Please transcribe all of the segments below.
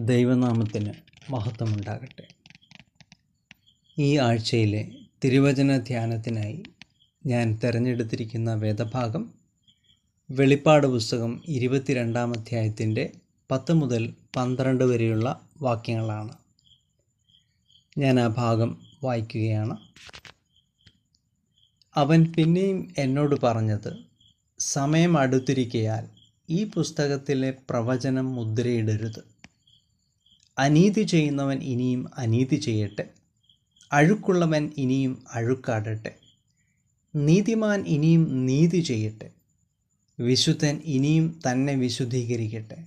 ദൈവനാമത്തിന് മഹത്വമുണ്ടാകട്ടെ. ഈ ആഴ്ചയിലെ തിരുവചന ധ്യാനത്തിനായി ഞാൻ തിരഞ്ഞെടുത്തിരിക്കുന്ന വേദഭാഗം വെളിപ്പാട് പുസ്തകം ഇരുപത്തിരണ്ടാം അധ്യായത്തിന്റെ പത്ത് മുതൽ പന്ത്രണ്ട് വരെയുള്ള വാക്യങ്ങളാണ്. ഞാൻ ആ ഭാഗം വായിക്കുകയാണ്. അവൻ പിന്നെയും എന്നോട് പറഞ്ഞത് സമയം അടുത്തിരിക്കയാൽ ഈ പുസ്തകത്തിലെ പ്രവചനം മുദ്രയിടരുത്. അനീതി ചെയ്യുന്നവൻ ഇനിയും അനീതി ചെയ്യട്ടെ. അഴുക്കുള്ളവൻ ഇനിയും അഴുക്കാടട്ടെ. നീതിമാൻ ഇനിയും നീതി ചെയ്യട്ടെ. വിശുദ്ധൻ ഇനിയും തന്നെ വിശുദ്ധീകരിക്കട്ടെ.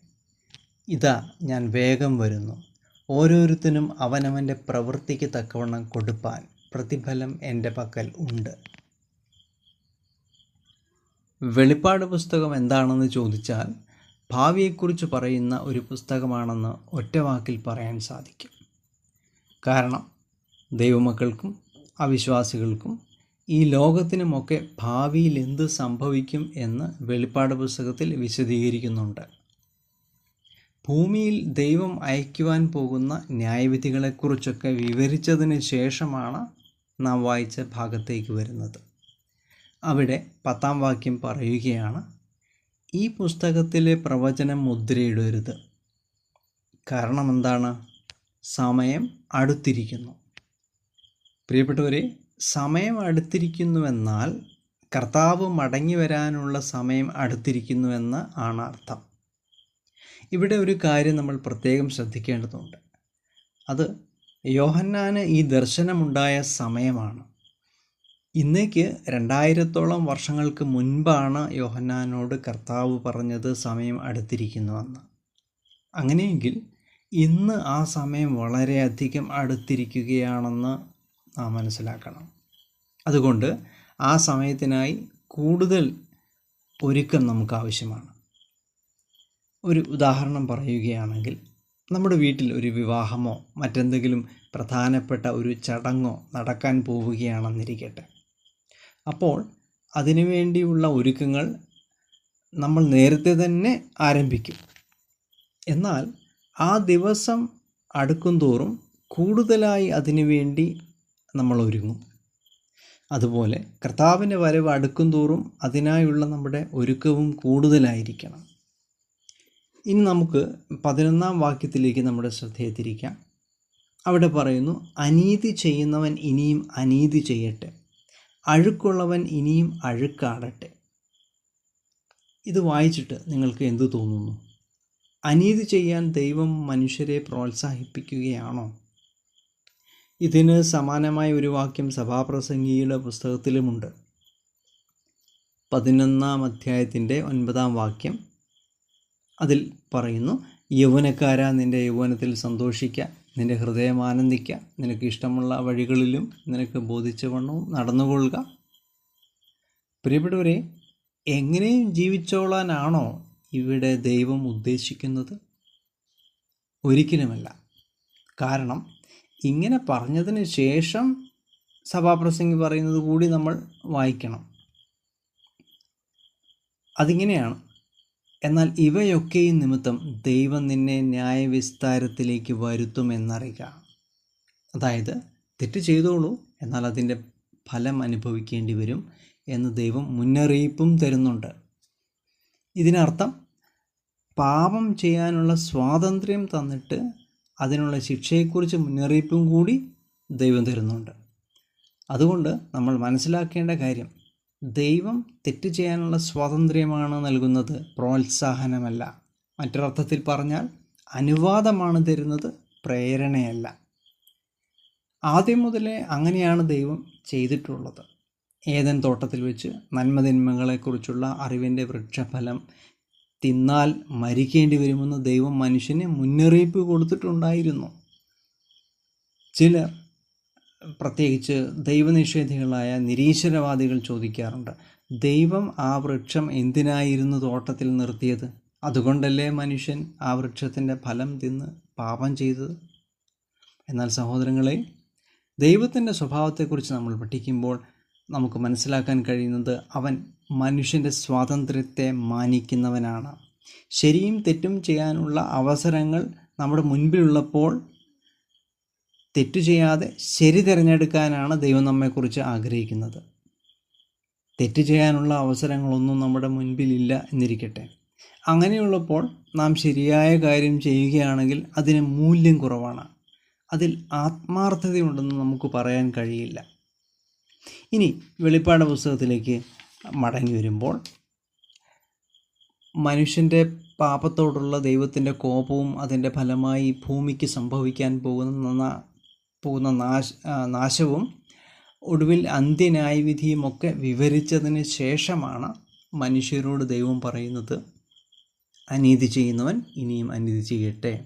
ഇതാ ഞാൻ വേഗം വരുന്നു. ഓരോരുത്തനും അവനവന്റെ പ്രവൃത്തിക്ക് തക്കവണ്ണം കൊടുപ്പാൻ പ്രതിഫലം എന്റെ പക്കൽ ഉണ്ട്. വെളിപ്പാട് പുസ്തകം എന്താണെന്ന് ചോദിച്ചാൽ ഭാവിയെക്കുറിച്ച് പറയുന്ന ഒരു പുസ്തകമാണെന്ന് ഒറ്റവാക്കിൽ പറയാൻ സാധിക്കും. കാരണം ദൈവമക്കൾക്കും അവിശ്വാസികൾക്കും ഈ ലോകത്തിനുമൊക്കെ ഭാവിയിൽ എന്ത് സംഭവിക്കും എന്ന് വെളിപ്പാട് പുസ്തകത്തിൽ വിശദീകരിക്കുന്നുണ്ട്. ഭൂമിയിൽ ദൈവം അയക്കുവാൻ പോകുന്ന ന്യായവിധികളെക്കുറിച്ചൊക്കെ വിവരിച്ചതിന് ശേഷമാണ് നാം വായിച്ച ഭാഗത്തേക്ക് വരുന്നത്. അവിടെ പത്താം വാക്യം പറയുകയാണ് ഈ പുസ്തകത്തിലെ പ്രവചനം മുദ്രയിടരുത്. കാരണം എന്താണ്? സമയം അടുത്തിരിക്കുന്നു. പ്രിയപ്പെട്ടവരെ സമയം അടുത്തിരിക്കുന്നുവെന്നാൽ കർത്താവ് മടങ്ങി വരാനുള്ള സമയം അടുത്തിരിക്കുന്നുവെന്ന് ആണ് അർത്ഥം. ഇവിടെ ഒരു കാര്യം നമ്മൾ പ്രത്യേകം ശ്രദ്ധിക്കേണ്ടതുണ്ട്. അത് യോഹന്നാന് ഈ ദർശനമുണ്ടായ സമയമാണ്. ഇന്നേക്ക് രണ്ടായിരത്തോളം വർഷങ്ങൾക്ക് മുൻപാണ് യോഹന്നാനോട് കർത്താവ് പറഞ്ഞത് സമയം അടുത്തിരിക്കുന്നുവെന്ന് അങ്ങനെയെങ്കിൽ ഇന്ന് ആ സമയം വളരെയധികം അടുത്തിരിക്കുകയാണെന്ന് നാം മനസ്സിലാക്കണം. അതുകൊണ്ട് ആ സമയത്തിനായി കൂടുതൽ ഒരുക്കം നമുക്ക് ആവശ്യമാണ് ഒരു ഉദാഹരണം പറയുകയാണെങ്കിൽ നമ്മുടെ വീട്ടിൽ ഒരു വിവാഹമോ മറ്റെന്തെങ്കിലും പ്രധാനപ്പെട്ട ഒരു ചടങ്ങോ നടക്കാൻ പോവുകയാണെന്നിരിക്കട്ടെ. അപ്പോൾ അതിനുവേണ്ടിയുള്ള ഒരുക്കങ്ങൾ നമ്മൾ നേരത്തെ തന്നെ ആരംഭിക്കും. എന്നാൽ ആ ദിവസം അടുക്കുംതോറും കൂടുതലായി അതിനുവേണ്ടി നമ്മൾ ഒരുങ്ങും. അതുപോലെ കർത്താവിന്റെ വരവ് അടുക്കുംതോറും അതിനായുള്ള നമ്മുടെ ഒരുക്കവും കൂടുതലായിരിക്കണം. ഇനി നമുക്ക് പതിനൊന്നാം വാക്യത്തിലേക്ക് നമ്മുടെ ശ്രദ്ധയെ തിരിക്കാം. അവിടെ പറയുന്നു അനീതി ചെയ്യുന്നവൻ ഇനിയും അനീതി ചെയ്യട്ടെ. അഴുക്കുള്ളവൻ ഇനിയും അഴുക്കാടട്ടെ. ഇത് വായിച്ചിട്ട് നിങ്ങൾക്ക് എന്തു തോന്നുന്നു? അനീതി ചെയ്യാൻ ദൈവം മനുഷ്യരെ പ്രോത്സാഹിപ്പിക്കുകയാണോ? ഇതിന് സമാനമായ ഒരു വാക്യം സഭാപ്രസംഗിയുടെ പുസ്തകത്തിലുമുണ്ട്. പതിനൊന്നാം അധ്യായത്തിന്റെ ഒൻപതാം വാക്യം അതിൽ പറയുന്നു യൗവനക്കാര നിന്റെ യൗവനത്തിൽ സന്തോഷിക്കുക നിന്റെ ഹൃദയം ആനന്ദിക്കുക നിനക്ക് ഇഷ്ടമുള്ള വഴികളിലും നിനക്ക് ബോധിച്ച വണ്ണവും നടന്നുകൊള്ളുക. പ്രിയപ്പെട്ടവരെ എങ്ങനെയും ജീവിച്ചോളാനാണോ ഇവിടെ ദൈവം ഉദ്ദേശിക്കുന്നത്? ഒരിക്കലുമല്ല. കാരണം ഇങ്ങനെ പറഞ്ഞതിന് ശേഷം സഭാപ്രസംഗി പറയുന്നത് കൂടി നമ്മൾ വായിക്കണം. അതിങ്ങനെയാണ്. എന്നാൽ ഇവയൊക്കെയും നിമിത്തം ദൈവം നിന്നെ ന്യായവിസ്താരത്തിലേക്ക് വരുത്തുമെന്നറിയുക അതായത് തെറ്റ് ചെയ്തോളൂ എന്നാൽ അതിന്റെ ഫലം അനുഭവിക്കേണ്ടി വരും എന്ന് ദൈവം മുന്നറിയിപ്പും തരുന്നുണ്ട്. ഇതിനർത്ഥം പാപം ചെയ്യാനുള്ള സ്വാതന്ത്ര്യം തന്നിട്ട് അതിനുള്ള ശിക്ഷയെക്കുറിച്ച് മുന്നറിയിപ്പും കൂടി ദൈവം തരുന്നുണ്ട്. അതുകൊണ്ട് നമ്മൾ മനസ്സിലാക്കേണ്ട കാര്യം ദൈവം തെറ്റ് ചെയ്യാനുള്ള സ്വാതന്ത്ര്യമാണ് നൽകുന്നത്. പ്രോത്സാഹനമല്ല. മറ്റൊരർത്ഥത്തിൽ പറഞ്ഞാൽ അനുവാദമാണ് തരുന്നത് പ്രേരണയല്ല. ആദ്യം മുതലേ അങ്ങനെയാണ് ദൈവം ചെയ്തിട്ടുള്ളത്. ഏതൻ തോട്ടത്തിൽ വെച്ച് നന്മതിന്മകളെക്കുറിച്ചുള്ള അറിവിന്റെ വൃക്ഷഫലം തിന്നാൽ മരിക്കേണ്ടി വരുമെന്ന് ദൈവം മനുഷ്യന് മുന്നറിയിപ്പ് കൊടുത്തിട്ടുണ്ടായിരുന്നു. ചിലർ പ്രത്യേകിച്ച് ദൈവനിഷേധികളായ നിരീശ്വരവാദികൾ ചോദിക്കാറുണ്ട് ദൈവം ആ വൃക്ഷം എന്തിനായിരുന്നു തോട്ടത്തിൽ നിർത്തിയത്? അതുകൊണ്ടല്ലേ മനുഷ്യൻ ആ വൃക്ഷത്തിന്റെ ഫലം തിന്ന് പാപം ചെയ്തത്? എന്നാൽ സഹോദരങ്ങളെ ദൈവത്തിന്റെ സ്വഭാവത്തെക്കുറിച്ച് നമ്മൾ പഠിക്കുമ്പോൾ നമുക്ക് മനസ്സിലാക്കാൻ കഴിയുന്നത് അവൻ മനുഷ്യന്റെ സ്വാതന്ത്ര്യത്തെ മാനിക്കുന്നവനാണ്. ശരിയും തെറ്റും ചെയ്യാനുള്ള അവസരങ്ങൾ നമ്മുടെ മുൻപിലുള്ളപ്പോൾ തെറ്റു ചെയ്യാതെ ശരി തിരഞ്ഞെടുക്കാനാണ് ദൈവം നമ്മെക്കുറിച്ച് ആഗ്രഹിക്കുന്നത്. തെറ്റ് ചെയ്യാനുള്ള അവസരങ്ങളൊന്നും നമ്മുടെ മുൻപിലില്ല എന്നിരിക്കട്ടെ. അങ്ങനെയുള്ളപ്പോൾ നാം ശരിയായ കാര്യം ചെയ്യുകയാണെങ്കിൽ അതിന് മൂല്യം കുറവാണ്. അതിൽ ആത്മാർത്ഥതയുണ്ടെന്ന് നമുക്ക് പറയാൻ കഴിയില്ല. ഇനി വെളിപ്പാട് പുസ്തകത്തിലേക്ക് മടങ്ങി വരുമ്പോൾ മനുഷ്യന്റെ പാപത്തോടുള്ള ദൈവത്തിന്റെ കോപവും അതിന്റെ ഫലമായി ഭൂമിക്ക് സംഭവിക്കാൻ പോകുന്ന പോകുന്ന നാശ നാശവും ഒടുവിൽ അന്ത്യന്യായവിധിയുമൊക്കെ വിവരിച്ചതിന് ശേഷമാണ് മനുഷ്യരോട് ദൈവം പറയുന്നത് അനീതി ചെയ്യുന്നവൻ ഇനിയും അനീതി ചെയ്യട്ടെ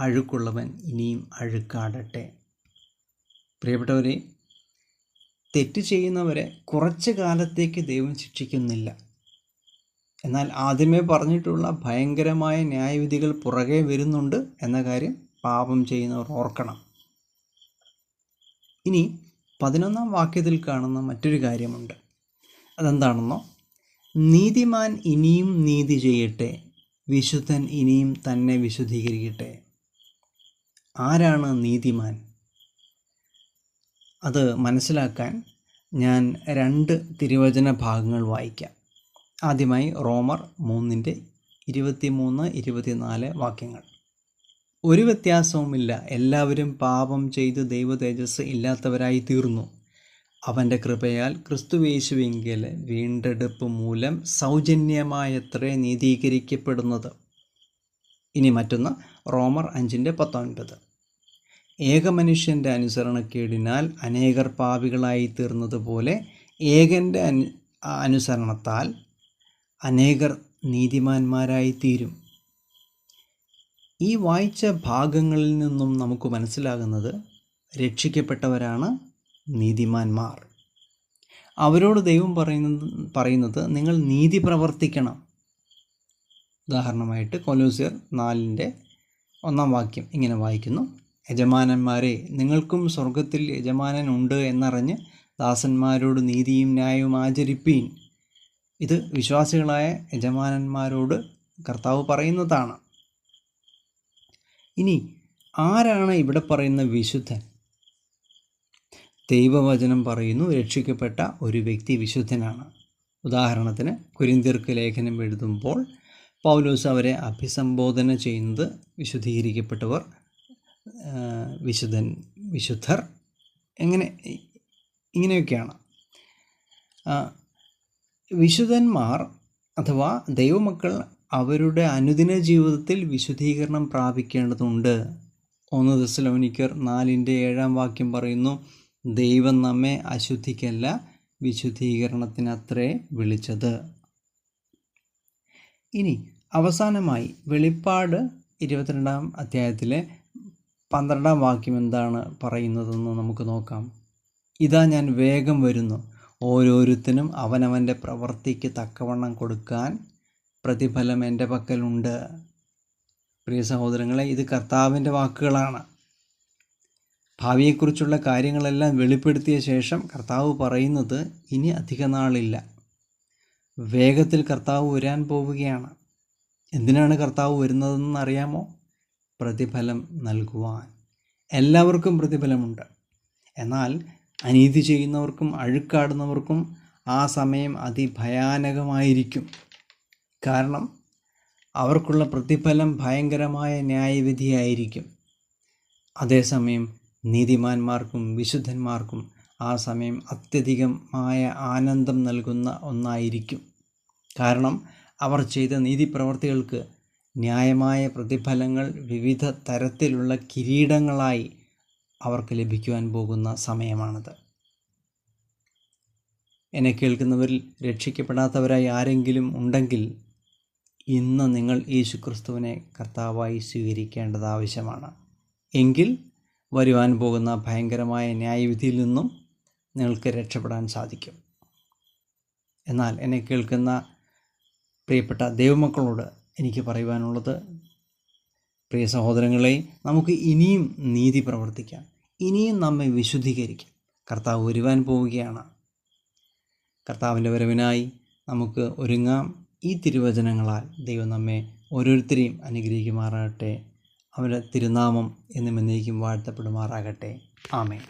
അഴുക്കുള്ളവൻ ഇനിയും അഴുക്കാടട്ടെ. പ്രിയപ്പെട്ടവരെ തെറ്റ് ചെയ്യുന്നവരെ കുറച്ച് കാലത്തേക്ക് ദൈവം ശിക്ഷിക്കുന്നില്ല. എന്നാൽ ആദ്യമേ പറഞ്ഞിട്ടുള്ള ഭയങ്കരമായ ന്യായവിധികൾ പുറകെ വരുന്നുണ്ട് എന്ന കാര്യം പാപം ചെയ്യുന്നവർ ഓർക്കണം. ഇനി പതിനൊന്നാം വാക്യത്തിൽ കാണുന്ന മറ്റൊരു കാര്യമുണ്ട്. അതെന്താണെന്നോ? നീതിമാൻ ഇനിയും നീതി ചെയ്യട്ടെ വിശുദ്ധൻ ഇനിയും തന്നെ വിശുദ്ധീകരിക്കട്ടെ. ആരാണ് നീതിമാൻ? അത് മനസ്സിലാക്കാൻ ഞാൻ രണ്ട് തിരുവചന ഭാഗങ്ങൾ വായിക്കാം. ആദ്യമായി റോമർ മൂന്നിന്റെ ഇരുപത്തിമൂന്ന് ഇരുപത്തിനാല് വാക്യങ്ങൾ. ഒരു വ്യത്യാസവുമില്ല. എല്ലാവരും പാപം ചെയ്ത് ദൈവ തേജസ് ഇല്ലാത്തവരായി തീർന്നു. അവന്റെ കൃപയാൽ ക്രിസ്തുവേശുവെങ്കിൽ വീണ്ടെടുപ്പ് മൂലം സൗജന്യമായത്രേ നീതീകരിക്കപ്പെടുന്നത്. ഇനി മറ്റൊന്ന് റോമർ അഞ്ചിന്റെ പത്തൊൻപത്. ഏകമനുഷ്യന്റെ അനുസരണക്കേടിനാൽ അനേകർ പാപികളായി തീർന്നതുപോലെ ഏകന്റെ അനു അനുസരണത്താൽ അനേകർ നീതിമാന്മാരായി തീരും. ഈ വായിച്ച ഭാഗങ്ങളിൽ നിന്നും നമുക്ക് മനസ്സിലാകുന്നത് രക്ഷിക്കപ്പെട്ടവരാണ് നീതിമാന്മാർ. അവരോട് ദൈവം പറയുന്നത് പറയുന്നത് നിങ്ങൾ നീതി പ്രവർത്തിക്കണം. ഉദാഹരണമായിട്ട് കൊലൂസിയർ നാലിന്റെ ഒന്നാം വാക്യം ഇങ്ങനെ വായിക്കുന്നു. യജമാനന്മാരെ നിങ്ങൾക്കും സ്വർഗത്തിൽ യജമാനൻ ഉണ്ട് എന്നറിഞ്ഞ് ദാസന്മാരോട് നീതിയും ന്യായവും ആചരിപ്പീൻ. ഇത് വിശ്വാസികളായ യജമാനന്മാരോട് കർത്താവ് പറയുന്നതാണ്. ഇനി ആരാണ് ഇവിടെ പറയുന്ന വിശുദ്ധൻ? ദൈവവചനം പറയുന്നു രക്ഷിക്കപ്പെട്ട ഒരു വ്യക്തി വിശുദ്ധനാണ്. ഉദാഹരണത്തിന് കുരിന്തിർക്ക് ലേഖനം എഴുതുമ്പോൾ പൗലോസ് അവരെ അഭിസംബോധന ചെയ്യുന്നത് വിശുദ്ധീകരിക്കപ്പെട്ടവർ വിശുദ്ധൻ വിശുദ്ധർ എങ്ങനെ ഇങ്ങനെയൊക്കെയാണ്. വിശുദ്ധന്മാർ അഥവാ ദൈവമക്കൾ അവരുടെ അനുദിന ജീവിതത്തിൽ വിശുദ്ധീകരണം പ്രാപിക്കേണ്ടതുണ്ട്. ഒന്ന് ദശലോനിക്കർ നാലിന്റെ ഏഴാം വാക്യം പറയുന്നു ദൈവം നമ്മെ അശുദ്ധിക്കല്ല വിശുദ്ധീകരണത്തിനത്രേ വിളിച്ചത്. ഇനി അവസാനമായി വെളിപ്പാട് ഇരുപത്തിരണ്ടാം അധ്യായത്തിലെ പന്ത്രണ്ടാം വാക്യം എന്താണ് പറയുന്നതെന്ന് നമുക്ക് നോക്കാം. ഇതാ ഞാൻ വേഗം വരുന്നു. ഓരോരുത്തനും അവനവന്റെ പ്രവൃത്തിക്ക് തക്കവണ്ണം കൊടുക്കാൻ പ്രതിഫലം എന്റെ പക്കലുണ്ട്. പ്രിയ സഹോദരങ്ങളെ ഇത് കർത്താവിന്റെ വാക്കുകളാണ്. ഭാവിയെക്കുറിച്ചുള്ള കാര്യങ്ങളെല്ലാം വെളിപ്പെടുത്തിയ ശേഷം കർത്താവ് പറയുന്നത് ഇനി അധിക നാളില്ല. വേഗത്തിൽ കർത്താവ് വരാൻ പോവുകയാണ്. എന്തിനാണ് കർത്താവ് വരുന്നതെന്ന് അറിയാമോ? പ്രതിഫലം നൽകുവാൻ. എല്ലാവർക്കും പ്രതിഫലമുണ്ട്. എന്നാൽ അനീതി ചെയ്യുന്നവർക്കും അഴുക്കാടുന്നവർക്കും ആ സമയം അതിഭയാനകമായിരിക്കും. കാരണം അവർക്കുള്ള പ്രതിഫലം ഭയങ്കരമായ ന്യായവിധിയായിരിക്കും. അതേസമയം നീതിമാന്മാർക്കും വിശുദ്ധന്മാർക്കും ആ സമയം അത്യധികമായ ആനന്ദം നൽകുന്ന ഒന്നായിരിക്കും. കാരണം അവർ ചെയ്ത നീതിപ്രവർത്തികൾക്ക് ന്യായമായ പ്രതിഫലങ്ങൾ വിവിധ തരത്തിലുള്ള കിരീടങ്ങളായി അവർക്ക് ലഭിക്കുവാൻ പോകുന്ന സമയമാണത്. എന്നെ കേൾക്കുന്നവരിൽ രക്ഷിക്കപ്പെടാത്തവരായി ആരെങ്കിലും ഉണ്ടെങ്കിൽ ഇന്ന് നിങ്ങൾ യേശുക്രിസ്തുവിനെ കർത്താവായി സ്വീകരിക്കേണ്ടത് ആവശ്യമാണ്. എങ്കിൽ വരുവാൻ പോകുന്ന ഭയങ്കരമായ ന്യായവിധിയിൽ നിന്നും നിങ്ങൾക്ക് രക്ഷപ്പെടാൻ സാധിക്കും. എന്നാൽ എന്നെ കേൾക്കുന്ന പ്രിയപ്പെട്ട ദൈവമക്കളോട് എനിക്ക് പറയുവാനുള്ളത് പ്രിയ സഹോദരങ്ങളെ നമുക്ക് ഇനിയും നീതി പ്രവർത്തിക്കാം. ഇനിയും നമ്മെ വിശുദ്ധീകരിക്കാം. കർത്താവ് വരുവാൻ പോവുകയാണ്. കർത്താവിന്റെ വരവിനായി നമുക്ക് ഒരുങ്ങാം. ഈ തിരുവചനങ്ങളാൽ ദൈവം നമ്മെ ഓരോരുത്തരെയും അനുഗ്രഹിക്കുമാറാകട്ടെ. അവരുടെ തിരുനാമം എന്നും എന്നേക്കും വാഴ്ത്തപ്പെടുമാറാകട്ടെ. ആമേൻ.